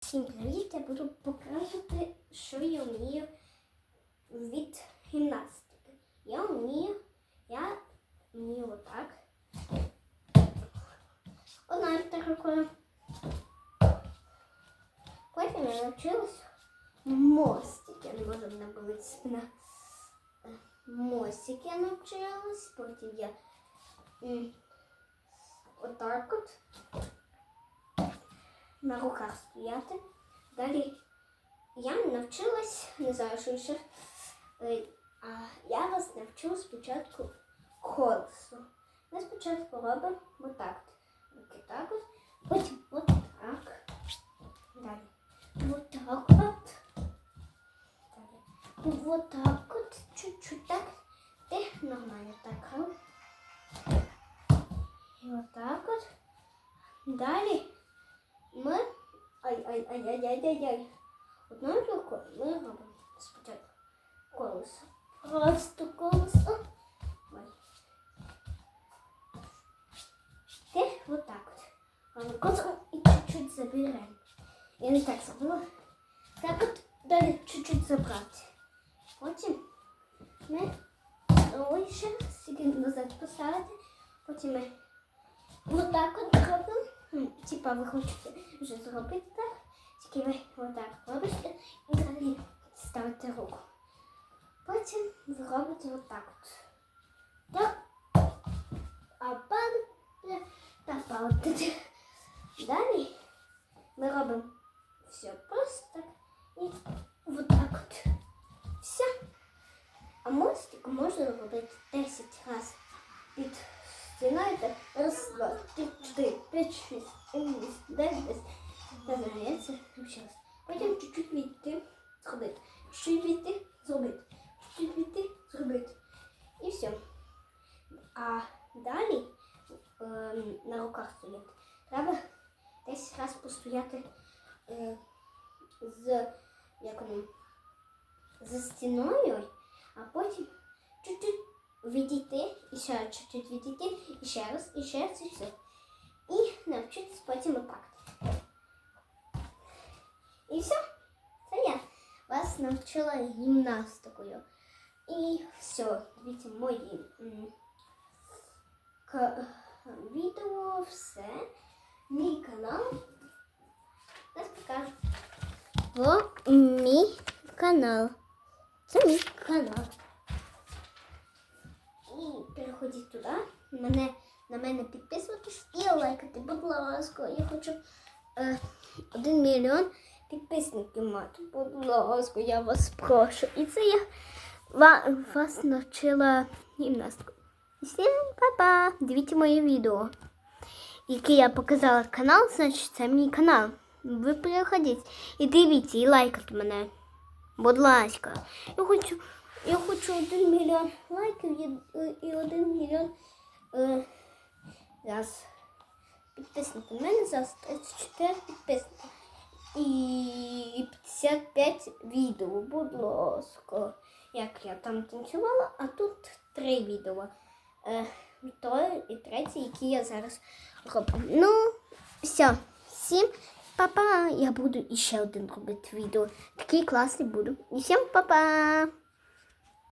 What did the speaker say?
Всім привіт! Я буду показувати, що я вмію від гімнастики. Я вмію, я вмію отак. Одною так рукою. Потім я навчилась мостик. Я не можу мене болить спина. Мостик я навчилась, потім я отак от на руках стояти. Далі я навчилась, не знаю, що ще. е, А я вас навчу спочатку колесо. Ми спочатку робимо отак. Руки так от, потім отак. Далі. Отак от. Далі. Отак от, чуть-чуть так. Ти нормально так. І отак от. Далі ми. Ай-ай-ай-ай-ай-ай. Одною рукою ми робимо спочатку колесо. Просто колесо. Ой. Ти отак от. Робимо колесо і чуть-чуть забираємо. Я не так забула. Так от далі чуть-чуть забрати. Потім ми ще раз назад поставити. Потім ми отак от робимо. М, Типа ви хочете вже зробити так, тільки ви отак робите і далі ставите руку. Потім ви робите отак от. Так. А падає. Далі ми робимо все просто так і отак от. Все. А мостик можна робити 10 разів під стіною. так. Раз, два, три, чотири, п'ять, шість, сім, вісім, дев'ять, десять. Не знаю, я це навчилась. Потім чуть-чуть відти, зробити. Чуть-чуть відти, зробити. Чуть-чуть відти, зробити. І все. А далі ем, на руках стояти. Треба 10 разів постояти е, з, як воно, за стіною, а потім чуть-чуть відійти, і ще раз чуть-чуть відійти, і ще раз, і ще раз, і все. І навчитись потім отак. І все. Це я вас навчила гімнастикою. І все, дивіться мої відео, все. Мій канал. Зараз покажу. Мій канал. Це мій канал. І переходіть туди. Мене, на мене підписуватись і лайкати. Будь ласка, я хочу е, один мільйон підписників мати. Будь ласка, я вас прошу. І це я вас навчила гімнастику. І всім па-па! Дивіться моє відео. Яке я показала канал, значить це мій канал. Ви переходіть і дивіться, і лайкайте мене. Будь ласка. Я хочу, я хочу один мільйон лайків і, і один мільйон е, підписників. У мене зараз 34 підписники. 55 відео, будь ласка. Як я там танцювала, а тут три відео. Е, то і третє, які я зараз роблю. Ну, все. Всім па-па. Я буду іще один робити відео. Такий класний буду. І всім па-па.